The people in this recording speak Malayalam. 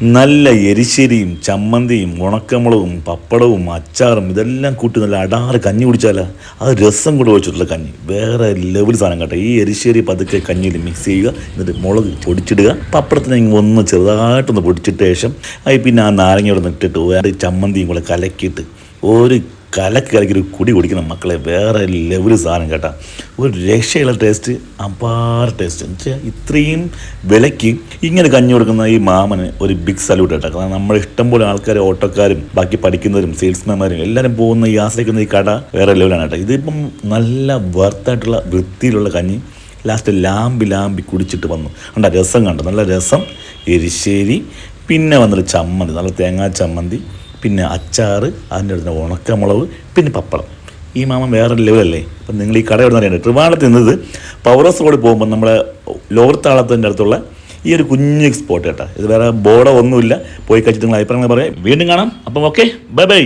നല്ല എരിശ്ശേരിയും ചമ്മന്തിയും ഉണക്കമുളകും പപ്പടവും അച്ചാറും ഇതെല്ലാം കൂട്ടി നല്ല അടാറ് കഞ്ഞി കുടിച്ചാൽ അത് രസം കൂടെ ഒഴിച്ചിട്ടുള്ള കഞ്ഞി. വേറെ ലെവൽ സാധനം കേട്ടോ. ഈ എരിശ്ശേരി പതുക്കെ കഞ്ഞിയിൽ മിക്സ് ചെയ്യുക എന്നിട്ട് മുളക് പൊടിച്ചിടുക. പപ്പടത്തിന് ഒന്ന് ചെറുതായിട്ടൊന്ന് പൊടിച്ചിട്ട് ശേഷം അത് പിന്നെ ആ നാരങ്ങയോടെ നിട്ടിട്ട് വേറെ ചമ്മന്തിയും കൂടെ കലക്കിയിട്ട് ഒരു കലക്ക് കലക്കി ഒരു കുടി കുടിക്കുന്ന മക്കളെ വേറെ ലെവൽ സാധനം കേട്ടാ. ഒരു രക്ഷയുള്ള ടേസ്റ്റ് അപാര ടേസ്റ്റ് എന്നുവെച്ചാൽ ഇത്രയും വിലയ്ക്ക് ഇങ്ങനെ കഞ്ഞി കൊടുക്കുന്ന ഈ മാമന് ഒരു ബിഗ് സല്യൂട്ട് കേട്ടോ. കാരണം നമ്മുടെ ഇഷ്ടംപോലെ ആൾക്കാർ ഓട്ടോക്കാരും ബാക്കി പഠിക്കുന്നവരും സെയിൽസ്മാൻമാരും എല്ലാവരും പോകുന്ന ഈ ആശ്രയിക്കുന്ന ഈ കട വേറെ ലെവലാണ് കേട്ടോ. ഇതിപ്പം നല്ല വർത്തായിട്ടുള്ള വൃത്തിയിലുള്ള കഞ്ഞി ലാസ്റ്റ് ലാമ്പി ലാമ്പി കുടിച്ചിട്ട് വന്നു. കണ്ട രസം കണ്ടു? നല്ല രസം. എരിശ്ശേരി പിന്നെ വന്നിട്ട് ചമ്മന്തി. നല്ല തേങ്ങാ ചമ്മന്തി. പിന്നെ അച്ചാറ് അതിന്റെ അടുത്ത് ഉണക്കമുളക് പിന്നെ പപ്പടം. ഈ മാമൻ വേറെ ലെവലല്ലേ അപ്പം നിങ്ങൾ ഈ കട എവിടെ അറിയണ്ട ട്രിവാണ്ടത്ത് നിന്നത് പവറസ് റോഡിൽ പോകുമ്പോൾ നമ്മുടെ ലോവർ താളത്തിന്റെ അടുത്തുള്ള ഈ ഒരു കുഞ്ഞ് സ്പോട്ട് കേട്ടോ. ഇത് വേറെ ബോർഡോ ഒന്നുമില്ല. പോയി കഴിച്ചിട്ട് നിങ്ങൾ അഭിപ്രായങ്ങൾ പറയാം. വീണ്ടും കാണാം. അപ്പം ഓക്കെ ബൈ ബൈ